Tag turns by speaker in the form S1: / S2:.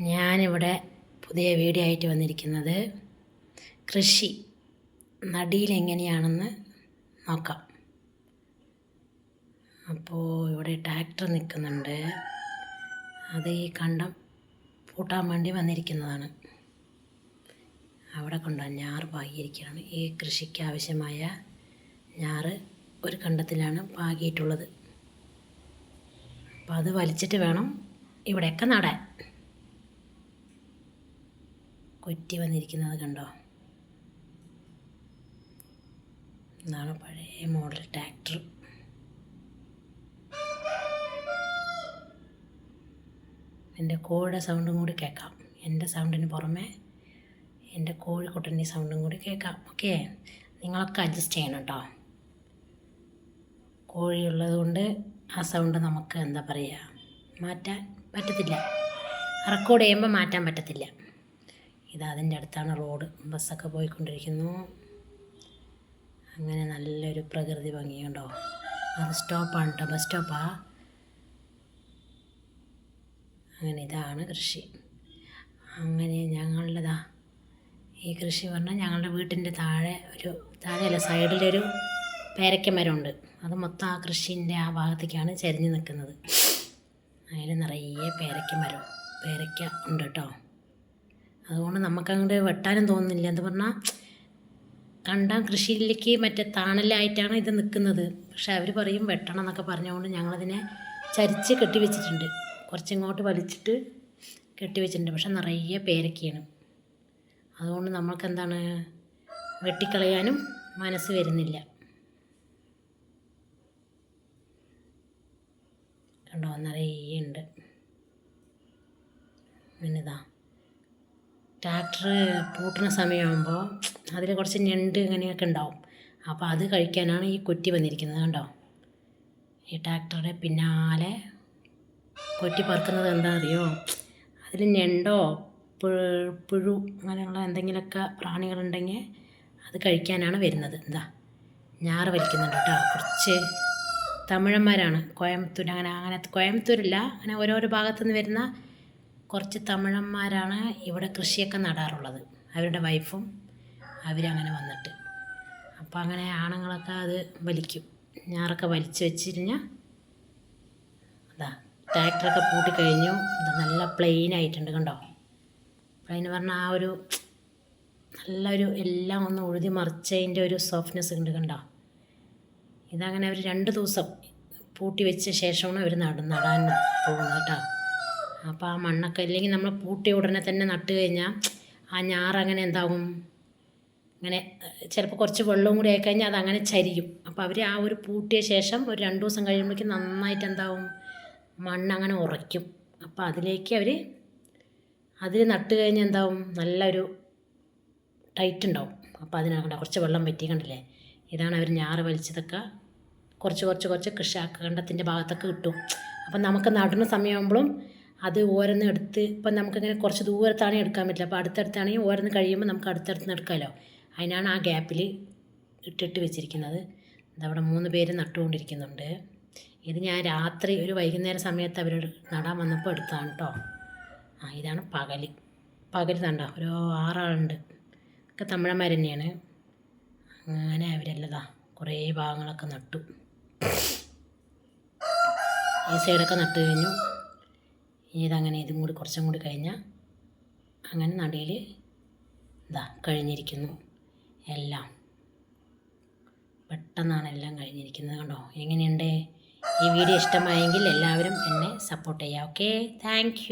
S1: ഞാനിവിടെ പുതിയ വീഡിയോ ആയിട്ട് വന്നിരിക്കുന്നത് കൃഷി നടിയിൽ എങ്ങനെയാണെന്ന് നോക്കാം. അപ്പോൾ ഇവിടെ ട്രാക്ടർ നിൽക്കുന്നുണ്ട്. അത് ഈ കണ്ടം പൂട്ടാൻ വേണ്ടി വന്നിരിക്കുന്നതാണ്. അവിടെ കൊണ്ടുപോകാൻ ഞാറ് പാകിയിരിക്കുകയാണ്. ഈ കൃഷിക്ക് ആവശ്യമായ ഞാറ് ഒരു കണ്ടത്തിലാണ് പാകിയിട്ടുള്ളത്. അപ്പോൾ അത് വലിച്ചിട്ട് വേണം ഇവിടെയൊക്കെ നടാൻ. കുറ്റി വന്നിരിക്കുന്നത് കണ്ടോ? ഇതാണ് പഴയ മോഡൽ ട്രാക്ടർ എന്റെ കോഴിയുടെ സൗണ്ടും കൂടി കേൾക്കാം. എന്റെ സൗണ്ടിന് പുറമെ എന്റെ കോഴിക്കുട്ടന്റെ സൗണ്ടും കൂടി കേൾക്കാം. ഓക്കെ നിങ്ങളൊക്കെ അഡ്ജസ്റ്റ് ചെയ്യണം കേട്ടോ കോഴിയുള്ളത് കൊണ്ട് ആ സൗണ്ട് നമുക്ക് എന്താ പറയുക മാറ്റാൻ പറ്റത്തില്ല. റെക്കോർഡ് ചെയ്യുമ്പോൾ മാറ്റാൻ പറ്റത്തില്ല. ഇത് അതിന്റെ അടുത്താണ് റോഡ്. ബസ്സൊക്കെ പോയിക്കൊണ്ടിരിക്കുന്നു. അങ്ങനെ നല്ലൊരു പ്രകൃതി ഭംഗിയുണ്ടോ അത് സ്റ്റോപ്പാണ് കേട്ടോ ബസ് സ്റ്റോപ്പാ. അങ്ങനെ ഇതാണ് കൃഷി. അങ്ങനെ ഞങ്ങളുടേതാ ഈ കൃഷി പറഞ്ഞാൽ ഞങ്ങളുടെ വീട്ടിന്റെ താഴെ ഒരു താഴെയല്ല സൈഡിലൊരു പേരയ്ക്ക മരമുണ്ട്. അത് മൊത്തം ആ കൃഷിന്റെ ആ ഭാഗത്തേക്കാണ് ചരിഞ്ഞ് നിൽക്കുന്നത്. അതിൽ നിറയെ പേരയ്ക്ക മരം പേരയ്ക്ക ഉണ്ട് കേട്ടോ. അതുകൊണ്ട് നമുക്കങ്ങോട്ട് വെട്ടാനും തോന്നുന്നില്ല. എന്ന് പറഞ്ഞാൽ കണ്ട കൃഷിയിലേക്ക് മറ്റേ താണലായിട്ടാണ് ഇത് നിൽക്കുന്നത് പക്ഷെ അവർ പറയും വെട്ടണം എന്നൊക്കെ പറഞ്ഞുകൊണ്ട് ഞങ്ങളതിനെ ചരിച്ച് കെട്ടി വെച്ചിട്ടുണ്ട് കുറച്ചിങ്ങോട്ട് വലിച്ചിട്ട് കെട്ടി വെച്ചിട്ടുണ്ട് പക്ഷെ നിറയെ പേരയ്ക്കയാണ് അതുകൊണ്ട് നമ്മൾക്ക് എന്താണ് വെട്ടിക്കളയാനും മനസ്സ് വരുന്നില്ല. കണ്ടോ നിറയെ ഉണ്ട്. പിന്നിതാ ട്രാക്ടർ പൂട്ടുന്ന സമയമാകുമ്പോൾ അതിൽ കുറച്ച് ഞണ്ട് ഇങ്ങനെയൊക്കെ ഉണ്ടാവും. അപ്പോൾ അത് കഴിക്കാനാണ് ഈ കൊറ്റി വന്നിരിക്കുന്നത് കണ്ടോ? ഈ ട്രാക്ടറുടെ പിന്നാലെ കൊറ്റി പറക്കുന്നത് എന്താ അറിയോ അതിൽ ഞണ്ടോ പുഴു അങ്ങനെയുള്ള എന്തെങ്കിലുമൊക്കെ പ്രാണികളുണ്ടെങ്കിൽ അത് കഴിക്കാനാണ് വരുന്നത്. എന്താ ഞാറ് വലിക്കുന്നുണ്ട് കേട്ടോ. കുറച്ച് തമിഴന്മാരാണ്. കോയമ്പത്തൂർ അങ്ങനെ അങ്ങനെ കോയമ്പത്തൂരില്ല അങ്ങനെ ഓരോരോ ഭാഗത്തുനിന്ന് വരുന്ന കുറച്ച് തമിഴന്മാരാണ് ഇവിടെ കൃഷിയൊക്കെ നടാറുള്ളത്. അവരുടെ വൈഫും അവരങ്ങനെ വന്നിട്ട്. അപ്പോൾ അങ്ങനെ ആണുങ്ങളൊക്കെ അത് വലിക്കും. ഞാറൊക്കെ വലിച്ചു വെച്ചിരുന്നാൽ അതാ ട്രാക്ടറൊക്കെ പൂട്ടിക്കഴിഞ്ഞു. നല്ല പ്ലെയിൻ ആയിട്ടുണ്ട് കണ്ടോ? പ്ലെയിൻ പറഞ്ഞാൽ ആ ഒരു നല്ലൊരു എല്ലാം ഒന്ന് ഉഴുതി മറിച്ചതിന്റെ ഒരു സോഫ്റ്റ്നെസ് ഉണ്ട് കണ്ടോ? ഇതങ്ങനെ അവർ രണ്ട് ദിവസം പൂട്ടി വെച്ച ശേഷമാണ് അവർ നട നടാൻ പോകുന്നത് കേട്ടോ. അപ്പോൾ ആ മണ്ണൊക്കെ ഇല്ലെങ്കിൽ നമ്മൾ പൂട്ടി ഉടനെ തന്നെ നട്ട് കഴിഞ്ഞാൽ ആ ഞാറങ്ങനെ എന്താകും അങ്ങനെ ചിലപ്പോൾ കുറച്ച് വെള്ളവും കൂടി ആയിക്കഴിഞ്ഞാൽ അത് അങ്ങനെ ചരിയും. അപ്പോൾ അവർ ആ ഒരു പൂട്ടിയ ശേഷം ഒരു രണ്ട് ദിവസം കഴിയുമ്പോഴേക്കും നന്നായിട്ട് എന്താകും മണ്ണങ്ങനെ ഉറയ്ക്കും. അപ്പോൾ അതിലേക്ക് അവർ അതിൽ നട്ട് കഴിഞ്ഞാൽ എന്താകും നല്ലൊരു ടൈറ്റ് ഉണ്ടാവും. അപ്പോൾ അതിനകണ്ട കുറച്ച് വെള്ളം വറ്റി കണ്ടില്ലേ? ഇതാണ് അവർ ഞാറ് വലിച്ചതൊക്കെ കുറച്ച് കുറച്ച് കുറച്ച് കൃഷി കണ്ടത്തിന്റെ ഭാഗത്തൊക്കെ കിട്ടും അപ്പം നമുക്ക് നടുന്ന സമയമാകുമ്പോഴും അത് ഓരോന്ന് എടുത്ത് ഇപ്പം നമുക്കിങ്ങനെ കുറച്ച് ദൂരത്താണെങ്കിൽ എടുക്കാൻ പറ്റില്ല. അപ്പോൾ അടുത്തടുത്താണെങ്കിൽ ഓരോന്ന് കഴിയുമ്പോൾ നമുക്ക് അടുത്തടുത്ത് എടുക്കാമല്ലോ. അതിനാണ് ആ ഗ്യാപ്പിൽ ഇട്ടിട്ട് വെച്ചിരിക്കുന്നത്. അതവിടെ മൂന്ന് പേര് നട്ടുകൊണ്ടിരിക്കുന്നുണ്ട്. ഇത് ഞാൻ രാത്രി ഒരു വൈകുന്നേര സമയത്ത് അവർ നടാൻ വന്നപ്പോൾ എടുത്താണ് കേട്ടോ ആ ഇതാണ് പകൽ പകൽ തണ്ട ഒരു ആറാളുണ്ട്. ഒക്കെ തമിഴന്മാർ തന്നെയാണ്. അങ്ങനെ അവരല്ലതാ കുറേ ഭാഗങ്ങളൊക്കെ നട്ടു. ഈ സൈഡൊക്കെ നട്ടു കഴിഞ്ഞു ഇതങ്ങനെ ഇതും കൂടി കുറച്ചും കൂടി കഴിഞ്ഞാൽ അങ്ങനെ നടിയിൽ ഇതാ കഴിഞ്ഞിരിക്കുന്നു എല്ലാം. പെട്ടെന്നാണ് എല്ലാം കഴിഞ്ഞിരിക്കുന്നത് കണ്ടോ? എങ്ങനെയുണ്ട്? ഈ വീഡിയോ ഇഷ്ടമായെങ്കിൽ എല്ലാവരും എന്നെ സപ്പോർട്ട് ചെയ്യുക ഓക്കെ താങ്ക്